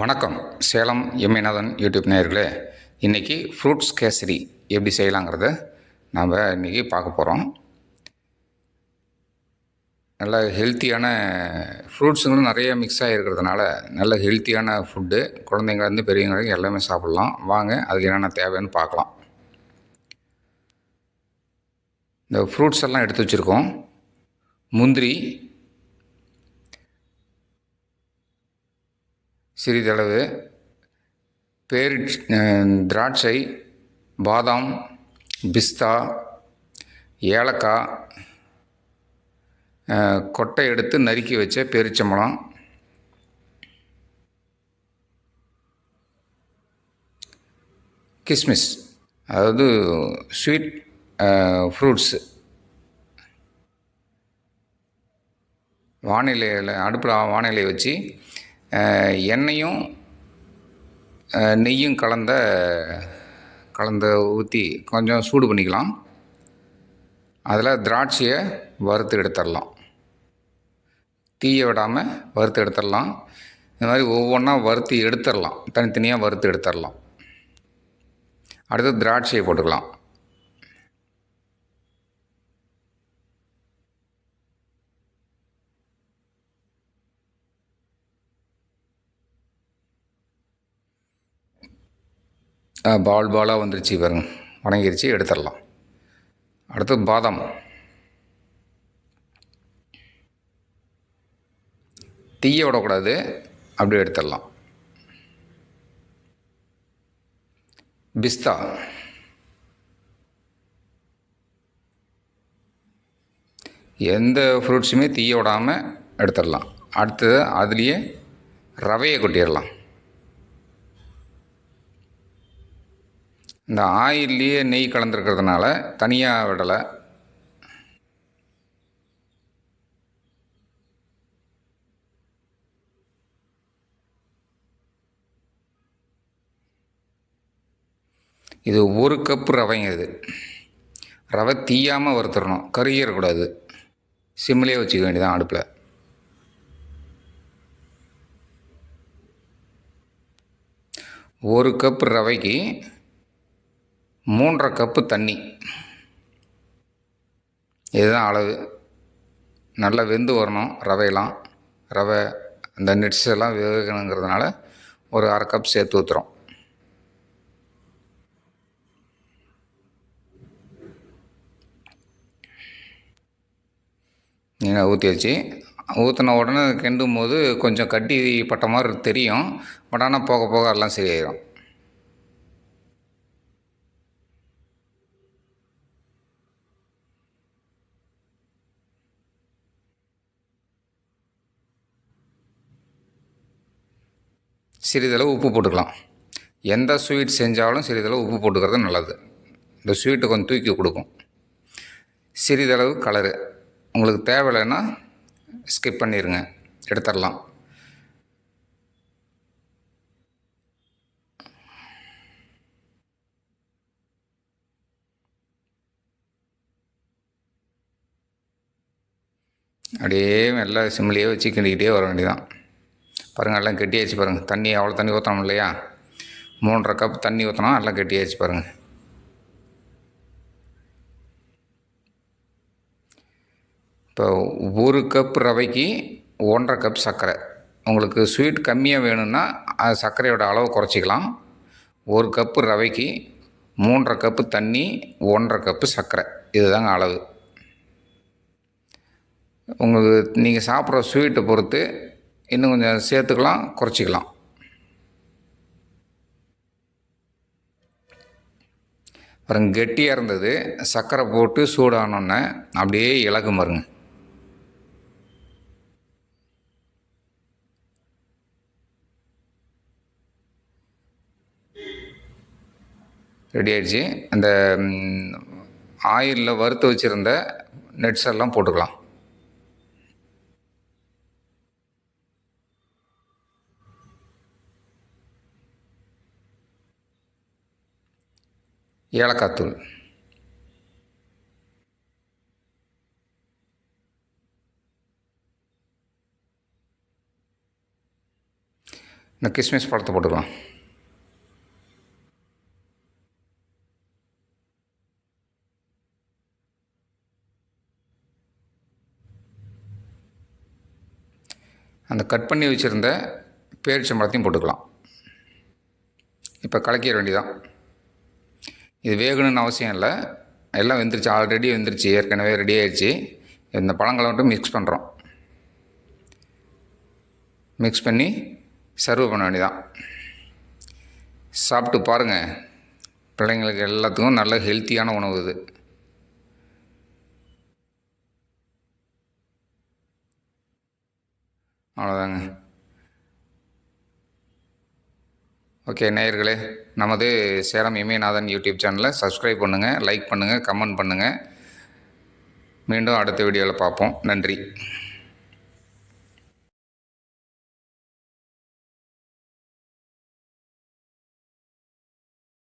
வணக்கம். சேலம் எம்ஏநாதன் யூடியூப் நேயர்களே இன்றைக்கி ஃப்ரூட்ஸ் கேசரி எப்படி செய்யலாங்கிறத நாம் இன்றைக்கி பார்க்க போகிறோம் நல்ல ஹெல்த்தியான ஃப்ரூட்ஸுங்களும் நிறைய மிக்ஸ் ஆகிருக்கிறதுனால நல்ல ஹெல்த்தியான ஃபுட்டு குழந்தைங்கலேருந்து பெரியவங்க வரைக்கும் எல்லாமே சாப்பிட்லாம். வாங்க அதுக்கு என்னென்ன தேவைன்னு பார்க்கலாம். இந்த ஃப்ரூட்ஸ் எல்லாம் எடுத்து வச்சுருக்கோம். முந்திரி சிறிதளவு பேரி திராட்சை பாதாம் பிஸ்தா ஏலக்காய் கொட்டை எடுத்து நறுக்கி வச்ச பேரிச்சம்பழம். கிஸ்மிஸ் அதாவது ஸ்வீட் ஃப்ரூட்ஸு. வானிலையில் அடுப்பில் வானிலையை வச்சு எண்ணெயும் நெய்யும் கலந்த கலந்த ஊற்றி கொஞ்சம் சூடு பண்ணிக்கலாம். அதில் திராட்சையை வறுத்து எடுத்துடலாம். தீயை விடாமல் வறுத்து எடுத்துடலாம். இந்த மாதிரி ஒவ்வொன்றா வறுத்து எடுத்துடலாம். தனித்தனியாக வறுத்து எடுத்துடலாம். அடுத்து திராட்சையை போட்டுக்கலாம். பால் பாலாக வந்துருச்சு பாருங்க. வணங்கிருச்சு எடுத்துடலாம். அடுத்து பாதாம். தீய விடக்கூடாது அப்படியே எடுத்துடலாம். பிஸ்தா. எந்த ஃப்ரூட்ஸுமே தீய விடாமல் எடுத்துடலாம். அடுத்தது அதுலேயே ரவையை கொட்டிடலாம். இந்த ஆயில்லையே நெய் கலந்துருக்கிறதுனால தனியாக விடலை. இது ஒரு கப்பு ரவைங்க இது. ரவை தீயாமல் வறுத்துடணும் கருகிடக்கூடாது சிம்லேயே வச்சுக்க வேண்டியதான் அடுப்பில். ஒரு கப் ரவைக்கு மூன்றரை கப்பு தண்ணி. இதுதான் அளவு. நல்லா வெந்து வரணும் ரவையெல்லாம். ரவை அந்த நெட்ஸ் எல்லாம் வேகணுங்கிறதுனால ஒரு அரை கப் சேர்த்து ஊற்றுறோம் நீங்கள் ஊற்றி வச்சு ஊற்றின உடனே கிண்டும் போது கொஞ்சம் கட்டி பட்ட மாதிரி தெரியும். பட் ஆனால் போக போக எல்லாம் சரியாயிடும் சிறிதளவு உப்பு போட்டுக்கலாம். எந்த ஸ்வீட் செஞ்சாலும் சிறிதளவு உப்பு போட்டுக்கிறது நல்லது. இந்த ஸ்வீட்டை கொஞ்சம் தூக்கி கொடுக்கும். சிறிதளவு கலரு உங்களுக்கு தேவையில்லைன்னா ஸ்கிப் பண்ணிடுங்க எடுத்துடலாம். அப்படியே மெல்ல சிம்லேயே வச்சு கிண்டிக்கிட்டே வர வேண்டியதான் பாருங்கள் எல்லாம் கெட்டியாச்சு பாருங்கள் தண்ணி அவ்வளோ தண்ணி ஊற்றணும் இல்லையா? மூன்றரை கப் தண்ணி ஊற்றினோம் எல்லாம் கெட்டியாச்சு பாருங்கள் இப்போ ஒரு கப் ரவைக்கு ஒன்றரை கப் சர்க்கரை. உங்களுக்கு ஸ்வீட் கம்மியாக வேணும்னா அது சர்க்கரையோட அளவு குறைச்சிக்கலாம். ஒரு கப்பு ரவைக்கு மூன்றரை கப்பு தண்ணி ஒன்றரை கப்பு சர்க்கரை. இதுதாங்க அளவு. உங்களுக்கு நீங்கள் சாப்பிட்ற ஸ்வீட்டை பொறுத்து இன்னும் கொஞ்சம் சேர்த்துக்கலாம் குறைச்சிக்கலாம். பாருங்க கெட்டியாக இருந்தது. சர்க்கரை போட்டு சூடானோடனே அப்படியே இலகு பாருங்க. ரெடி ஆயிடுச்சு. அந்த ஆயிலில் வறுத்து வச்சுருந்த நெட்ஸ் எல்லாம் போட்டுக்கலாம். ஏலக்காய் தூள் இந்த கிஸ்மிஸ் பழத்தை போட்டுக்கலாம். அந்த கட் பண்ணி வச்சுருந்த பேரிச்சம்பழத்தையும் போட்டுக்கலாம். இப்போ கலக்கிற வேண்டியதான் இது வேகணும்னு அவசியம் இல்லை. எல்லாம் வெந்துருச்சு. ஆல்ரெடி வெந்துருச்சு. ஏற்கனவே ரெடி ஆயிடுச்சு. இந்த பழங்களை மட்டும் மிக்ஸ் பண்ணுறோம் மிக்ஸ் பண்ணி சர்வ் பண்ண வேண்டியதான் சாப்பிட்டு பாருங்கள் பிள்ளைங்களுக்கு எல்லாத்துக்கும் நல்ல ஹெல்த்தியான உணவு இது. அவ்வளோதாங்க ஓகே நேயர்களே நமது சேலம் இமயநாதன் யூடியூப் சேனலை சப்ஸ்கிரைப் பண்ணுங்கள் லைக் பண்ணுங்கள் கமெண்ட் பண்ணுங்கள் மீண்டும் அடுத்த வீடியோவில் பார்ப்போம். நன்றி.